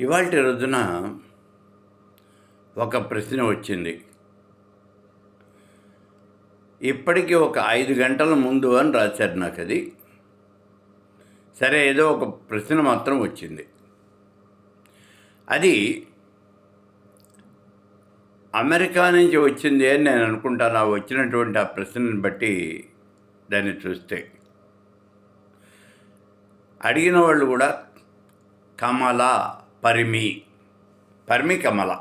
ఇవాళ రోజున ఒక ప్రశ్న వచ్చింది. ఇప్పటికీ ఒక ఐదు గంటల ముందు అని రాశారు నాకు అది. సరే ఏదో ఒక ప్రశ్న మాత్రం వచ్చింది. అది అమెరికా నుంచి వచ్చింది అని నేను అనుకుంటాను. ఆ వచ్చినటువంటి ఆ ప్రశ్నని బట్టి దాన్ని చూస్తే. అడిగిన వాళ్ళు కూడా కమలా పరిమి పరిమి కమల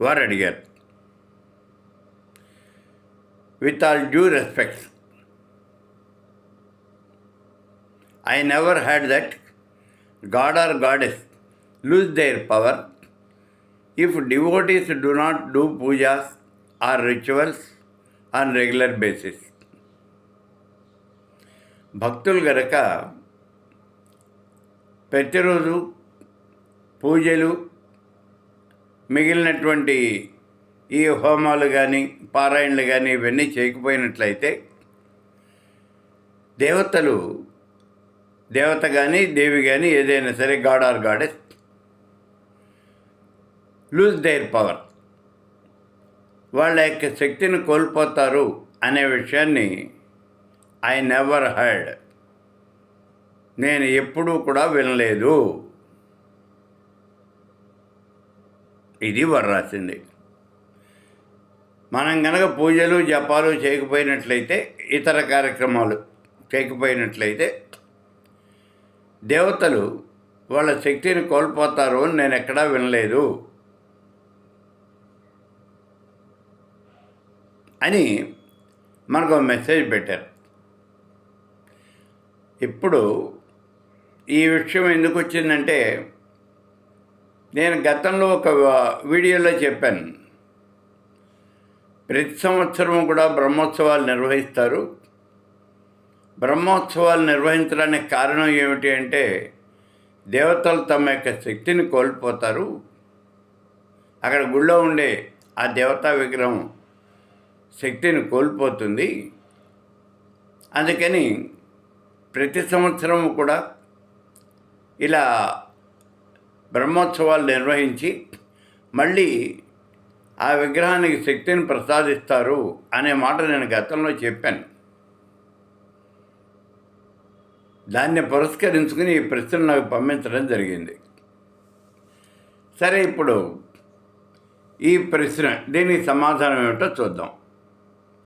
వారు అడిగారు? With all due respects I never had that god or goddess lose their power if devotees do not do poojas or rituals on regular basis భక్తులు గనక ప్రతిరోజు పూజలు మిగిలినటువంటి ఈ హోమాలు కానీ పారాయణలు కానీ ఇవన్నీ చేయకపోయినట్లయితే దేవతలు దేవత కానీ దేవి కానీ ఏదైనా సరే god or goddess lose their power. వాళ్ళ యొక్క శక్తిని కోల్పోతారు అనే విషయాన్ని ఐ నెవర్ హర్డ్. నేను ఎప్పుడూ కూడా వినలేదు. ఇది వారు రాసింది. మనం కనుక పూజలు జపాలు చేయకపోయినట్లయితే ఇతర కార్యక్రమాలు చేయకపోయినట్లయితే దేవతలు వాళ్ళ శక్తిని కోల్పోతారు అని నేను ఎక్కడా వినలేదు. అని మనకు మెసేజ్ పెట్టారు. ఇప్పుడు ఈ విషయం ఎందుకు వచ్చిందంటే నేను గతంలో ఒక వీడియోలో చెప్పాను. ప్రతి సంవత్సరం కూడా బ్రహ్మోత్సవాలు నిర్వహిస్తారు. బ్రహ్మోత్సవాలు నిర్వహించడానికి కారణం ఏమిటి అంటే దేవతలు తమ యొక్క శక్తిని కోల్పోతారు. అక్కడ గుళ్ళో ఉండే ఆ దేవతా విగ్రహం శక్తిని కోల్పోతుంది. అందుకని ప్రతి సంవత్సరం కూడా ఇలా బ్రహ్మోత్సవాలు నిర్వహించి మళ్ళీ ఆ విగ్రహానికి శక్తిని ప్రసాదిస్తారు అనే మాట నేను గతంలో చెప్పాను. దాన్ని పురస్కరించుకుని ఈ ప్రశ్న నాకు పంపించడం జరిగింది. సరే ఇప్పుడు ఈ ప్రశ్న దీనికి సమాధానం ఏమిటో చూద్దాం.